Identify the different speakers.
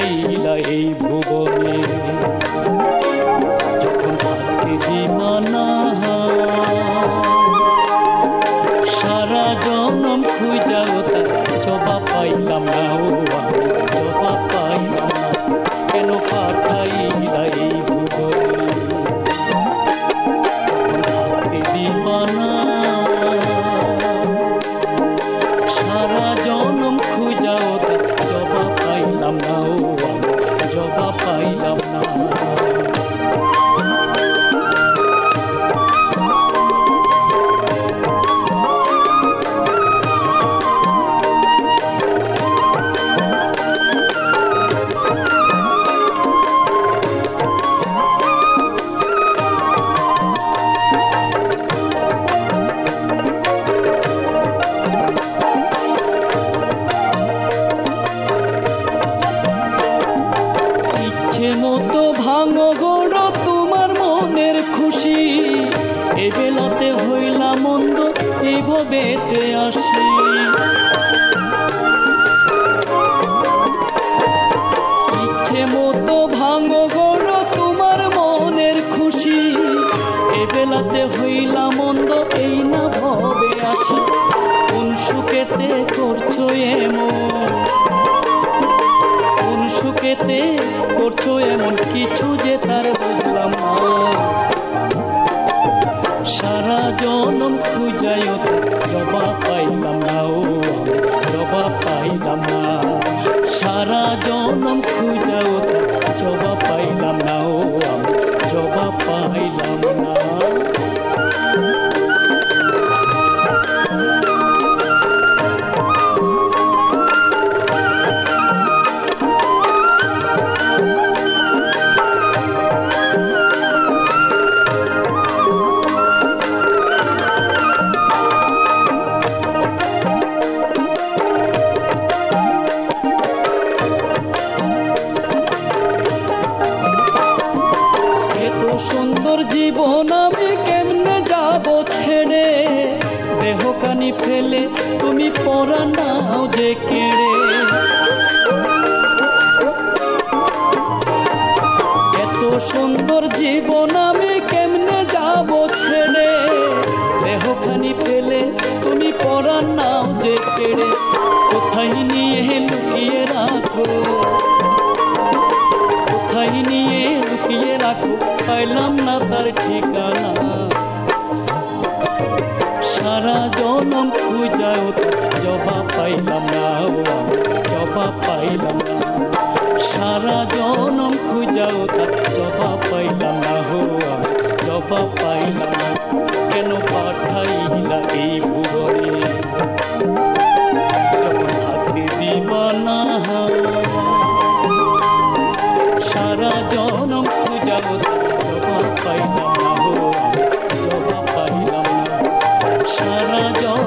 Speaker 1: হারাইলা এই ভুবনে। যখন হাতে দিমানা সারা জনম খুঁজাও তা জবা পাইলাম না, ও জবা পাইলাম কেন পাঠাইলা এই মতো ভাঙো গোড়ো তোমার মনের খুশি। এ বেলাতে হইলা মন্দ এই আসি। ইচ্ছে মতো ভাঙো গোড়ো তোমার মনের খুশি। এ বেলাতে হইলা মন্দ, এই না ভবে আসি। কোন সুখেতে করছ এমন কিছু যে তার সুন্দর জীবন আমি কেমনে যাব ছেড়ে? দেহকানি ফেলে তুমি পরা নাও যে কেড়ে। এত সুন্দর জীবন আমি তার ঠিকানা। সারা জনম খুঁজাও জবা পাইলাম না জবা পাইলাম না। সারা জনম খুঁজাও জবা পাইলাম না হো আমি জবা পাইলাম না। কেন ভুব সারা জ